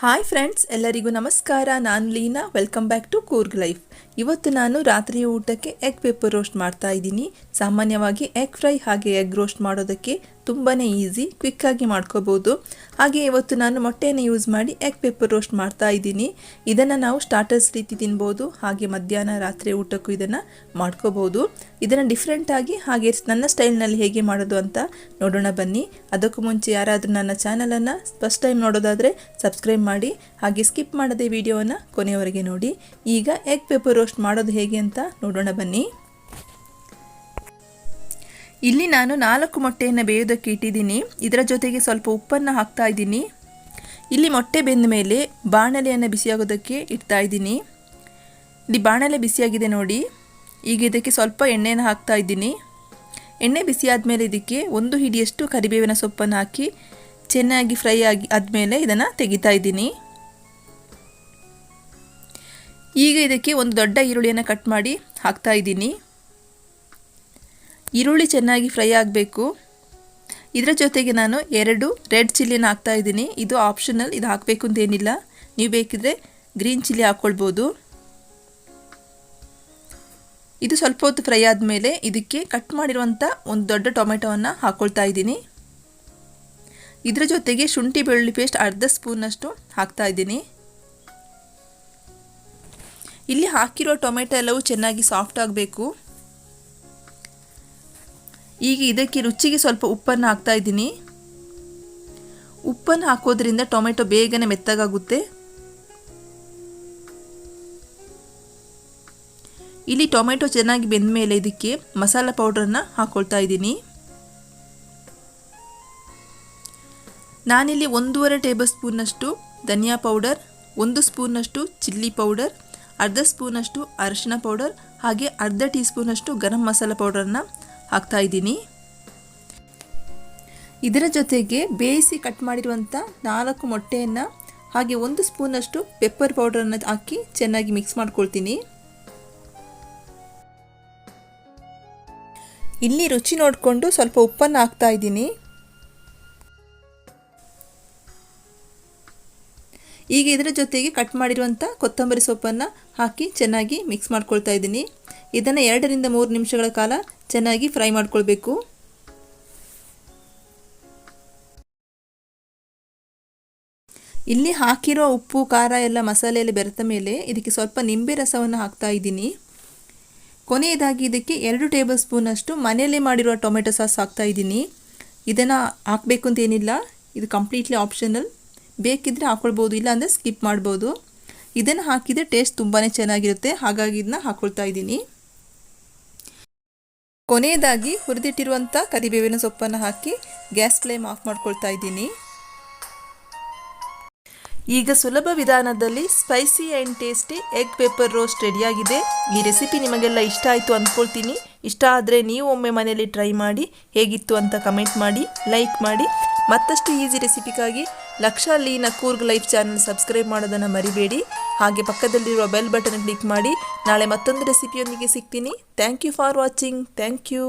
Hi friends ಎಲ್ಲರಿಗೂ ನಮಸ್ಕಾರ. ನಾನು Leena. Welcome back to Coorg life ಇವತ್ತು ನಾನು ರಾತ್ರಿಯ ಊಟಕ್ಕೆ ಎಗ್ ಪೆಪ್ಪರ್ ರೋಸ್ಟ್ ಮಾಡ್ತಾ ಇದ್ದೀನಿ. ಸಾಮಾನ್ಯವಾಗಿ ಎಗ್ ಫ್ರೈ ಹಾಗೆ ಎಗ್ ರೋಸ್ಟ್ ಮಾಡೋದಕ್ಕೆ ತುಂಬಾ ಈಸಿ ಕ್ವಿಕ್ಕಾಗಿ ಮಾಡ್ಕೋಬೋದು. ಹಾಗೆ ಇವತ್ತು ನಾನು ಮೊಟ್ಟೆಯನ್ನು ಯೂಸ್ ಮಾಡಿ ಎಗ್ ಪೆಪ್ಪರ್ ರೋಸ್ಟ್ ಮಾಡ್ತಾ ಇದ್ದೀನಿ. ಇದನ್ನು ನಾವು ಸ್ಟಾರ್ಟರ್ಸ್ ರೀತಿ ತಿನ್ಬೋದು, ಹಾಗೆ ಮಧ್ಯಾಹ್ನ ರಾತ್ರಿ ಊಟಕ್ಕೂ ಇದನ್ನು ಮಾಡ್ಕೋಬೋದು. ಇದನ್ನು ಡಿಫ್ರೆಂಟಾಗಿ ಹಾಗೆ ನನ್ನ ಸ್ಟೈಲ್ನಲ್ಲಿ ಹೇಗೆ ಮಾಡೋದು ಅಂತ ನೋಡೋಣ ಬನ್ನಿ. ಅದಕ್ಕೂ ಮುಂಚೆ ಯಾರಾದರೂ ನನ್ನ ಚಾನಲನ್ನು ಫಸ್ಟ್ ಟೈಮ್ ನೋಡೋದಾದರೆ ಸಬ್ಸ್ಕ್ರೈಬ್ ಮಾಡಿ, ಹಾಗೆ ಸ್ಕಿಪ್ ಮಾಡದೆ ವಿಡಿಯೋವನ್ನು ಕೊನೆಯವರೆಗೆ ನೋಡಿ. ಈಗ ಎಗ್ ರೋಸ್ಟ್ ಮಾಡೋದು ಹೇಗೆ ಅಂತ ನೋಡೋಣ ಬನ್ನಿ. ಇಲ್ಲಿ ನಾನು ನಾಲ್ಕು ಮೊಟ್ಟೆಯನ್ನು ಬೇಯೋದಕ್ಕೆ ಇಟ್ಟಿದ್ದೀನಿ. ಇದರ ಜೊತೆಗೆ ಸ್ವಲ್ಪ ಉಪ್ಪನ್ನು ಹಾಕ್ತಾ ಇದ್ದೀನಿ. ಇಲ್ಲಿ ಮೊಟ್ಟೆ ಬೆಂದ ಮೇಲೆ ಬಾಣಲೆಯನ್ನು ಬಿಸಿಯಾಗೋದಕ್ಕೆ ಇಡ್ತಾ ಇದ್ದೀನಿ. ಇಲ್ಲಿ ಬಾಣಲೆ ಬಿಸಿಯಾಗಿದೆ ನೋಡಿ. ಈಗ ಇದಕ್ಕೆ ಸ್ವಲ್ಪ ಎಣ್ಣೆಯನ್ನು ಹಾಕ್ತಾ ಇದ್ದೀನಿ. ಎಣ್ಣೆ ಬಿಸಿ ಆದಮೇಲೆ ಇದಕ್ಕೆ ಒಂದು ಹಿಡಿಯಷ್ಟು ಕರಿಬೇವಿನ ಸೊಪ್ಪನ್ನು ಹಾಕಿ ಚೆನ್ನಾಗಿ ಫ್ರೈ ಆಗಿ ಆದಮೇಲೆ ಇದನ್ನು ತೆಗಿತಾ ಇದ್ದೀನಿ. ಈಗ ಇದಕ್ಕೆ ಒಂದು ದೊಡ್ಡ ಈರುಳ್ಳಿಯನ್ನು ಕಟ್ ಮಾಡಿ ಹಾಕ್ತಾ ಇದ್ದೀನಿ. ಈರುಳ್ಳಿ ಚೆನ್ನಾಗಿ ಫ್ರೈ ಆಗಬೇಕು. ಇದರ ಜೊತೆಗೆ ನಾನು ಎರಡು ರೆಡ್ ಚಿಲ್ಲಿನ ಹಾಕ್ತಾ ಇದ್ದೀನಿ. ಇದು ಆಪ್ಷನಲ್, ಇದು ಹಾಕಬೇಕು ಅಂತೇನಿಲ್ಲ ನೀವು ಬೇಕಿದ್ರೆ ಗ್ರೀನ್ ಚಿಲ್ಲಿ ಹಾಕ್ಕೊಳ್ಬೋದು ಇದು ಸ್ವಲ್ಪ ಹೊತ್ತು ಫ್ರೈ ಆದಮೇಲೆ ಇದಕ್ಕೆ ಕಟ್ ಮಾಡಿರುವಂಥ ಒಂದು ದೊಡ್ಡ ಟೊಮೆಟೊವನ್ನು ಹಾಕ್ಕೊಳ್ತಾ ಇದ್ದೀನಿ. ಇದರ ಜೊತೆಗೆ ಶುಂಠಿ ಬೆಳ್ಳುಳ್ಳಿ ಪೇಸ್ಟ್ ಅರ್ಧ ಸ್ಪೂನಷ್ಟು ಹಾಕ್ತಾ ಇದ್ದೀನಿ. ಇಲ್ಲಿ ಹಾಕಿರೋ ಟೊಮೆಟೊ ಎಲ್ಲವೂ ಚೆನ್ನಾಗಿ ಸಾಫ್ಟ್ ಆಗಬೇಕು. ಈಗ ಇದಕ್ಕೆ ರುಚಿಗೆ ಸ್ವಲ್ಪ ಉಪ್ಪನ್ನು ಹಾಕ್ತಾ ಇದ್ದೀನಿ. ಉಪ್ಪನ್ನು ಹಾಕೋದ್ರಿಂದ ಟೊಮೆಟೊ ಬೇಗನೆ ಮೆತ್ತಗಾಗುತ್ತೆ. ಇಲ್ಲಿ ಟೊಮೆಟೊ ಚೆನ್ನಾಗಿ ಬೆಂದ ಮೇಲೆ ಇದಕ್ಕೆ ಮಸಾಲ ಪೌಡ್ರನ್ನು ಹಾಕ್ಕೊಳ್ತಾ ಇದ್ದೀನಿ. ನಾನಿಲ್ಲಿ ಒಂದೂವರೆ ಟೇಬಲ್ ಸ್ಪೂನ್ನಷ್ಟು ಧನಿಯಾ ಪೌಡರ್, ಒಂದು ಸ್ಪೂನ್ನಷ್ಟು ಚಿಲ್ಲಿ ಪೌಡರ್ ಅರ್ಧ ಸ್ಪೂನಷ್ಟು ಅರಿಶಿನ ಪೌಡರ್ ಹಾಗೆ ಅರ್ಧ ಟೀ ಸ್ಪೂನಷ್ಟು ಗರಂ ಮಸಾಲ ಪೌಡರ್ನ ಹಾಕ್ತಾ ಇದ್ದೀನಿ. ಇದರ ಜೊತೆಗೆ ಬೇಯಿಸಿ ಕಟ್ ಮಾಡಿರುವಂಥ ನಾಲ್ಕು ಮೊಟ್ಟೆಯನ್ನು ಹಾಗೆ ಒಂದು ಸ್ಪೂನಷ್ಟು ಪೆಪ್ಪರ್ ಪೌಡರನ್ನು ಹಾಕಿ ಚೆನ್ನಾಗಿ ಮಿಕ್ಸ್ ಮಾಡ್ಕೊಳ್ತೀನಿ. ಇಲ್ಲಿ ರುಚಿ ನೋಡಿಕೊಂಡು ಸ್ವಲ್ಪ ಉಪ್ಪನ್ನು ಹಾಕ್ತಾ ಇದ್ದೀನಿ. ಈಗ ಇದರ ಜೊತೆಗೆ ಕಟ್ ಮಾಡಿರುವಂಥ ಕೊತ್ತಂಬರಿ ಸೊಪ್ಪನ್ನು ಹಾಕಿ ಚೆನ್ನಾಗಿ ಮಿಕ್ಸ್ ಮಾಡ್ಕೊಳ್ತಾ ಇದ್ದೀನಿ. ಇದನ್ನು ಎರಡರಿಂದ ಮೂರು ನಿಮಿಷಗಳ ಕಾಲ ಚೆನ್ನಾಗಿ ಫ್ರೈ ಮಾಡ್ಕೊಳ್ಬೇಕು. ಇಲ್ಲಿ ಹಾಕಿರೋ ಉಪ್ಪು, ಖಾರ ಎಲ್ಲ ಮಸಾಲೆಯಲ್ಲಿ ಬೆರೆತ ಮೇಲೆ ಇದಕ್ಕೆ ಸ್ವಲ್ಪ ನಿಂಬೆ ರಸವನ್ನು ಹಾಕ್ತಾ ಇದ್ದೀನಿ. ಕೊನೆಯದಾಗಿ ಇದಕ್ಕೆ ಎರಡು ಟೇಬಲ್ ಸ್ಪೂನಷ್ಟು ಮನೆಯಲ್ಲೇ ಮಾಡಿರುವ ಟೊಮೆಟೊ ಸಾಸ್ ಹಾಕ್ತಾ ಇದ್ದೀನಿ. ಇದನ್ನು ಹಾಕಬೇಕು ಅಂತೇನಿಲ್ಲ ಇದು ಕಂಪ್ಲೀಟ್ಲಿ ಆಪ್ಷನಲ್ ಬೇಕಿದ್ದರೆ ಹಾಕ್ಕೊಳ್ಬೋದು ಇಲ್ಲ ಅಂದರೆ ಸ್ಕಿಪ್ ಮಾಡ್ಬೋದು. ಇದನ್ನು ಹಾಕಿದರೆ ಟೇಸ್ಟ್ ತುಂಬಾ ಚೆನ್ನಾಗಿರುತ್ತೆ. ಹಾಗಾಗಿ ಇದನ್ನ ಹಾಕ್ಕೊಳ್ತಾ ಇದ್ದೀನಿ. ಕೊನೆಯದಾಗಿ ಹುರಿದಿಟ್ಟಿರುವಂಥ ಕರಿಬೇವಿನ ಸೊಪ್ಪನ್ನು ಹಾಕಿ ಗ್ಯಾಸ್ ಫ್ಲೇಮ್ ಆಫ್ ಮಾಡ್ಕೊಳ್ತಾ ಇದ್ದೀನಿ. ಈಗ ಸುಲಭ ವಿಧಾನದಲ್ಲಿ spicy and tasty egg pepper roast ರೆಡಿಯಾಗಿದೆ. ಈ ರೆಸಿಪಿ ನಿಮಗೆಲ್ಲ ಇಷ್ಟ ಆಯಿತು ಅಂದ್ಕೊಳ್ತೀನಿ ಇಷ್ಟ ಆದರೆ ನೀವು ಒಮ್ಮೆ ಮನೆಯಲ್ಲಿ ಟ್ರೈ ಮಾಡಿ ಹೇಗಿತ್ತು ಅಂತ ಕಮೆಂಟ್ ಮಾಡಿ, ಲೈಕ್ ಮಾಡಿ. ಮತ್ತಷ್ಟು easy ರೆಸಿಪಿಗಾಗಿ Laksha Leena Coorg life channel subscribe ಮಾಡೋದನ್ನು ಮರಿಬೇಡಿ. ಹಾಗೆ ಪಕ್ಕದಲ್ಲಿರುವ ಬೆಲ್ ಬಟನ್ ಕ್ಲಿಕ್ ಮಾಡಿ. ನಾಳೆ ಮತ್ತೊಂದು ರೆಸಿಪಿಯೊಂದಿಗೆ ಸಿಗ್ತೀನಿ. Thank you for watching thank you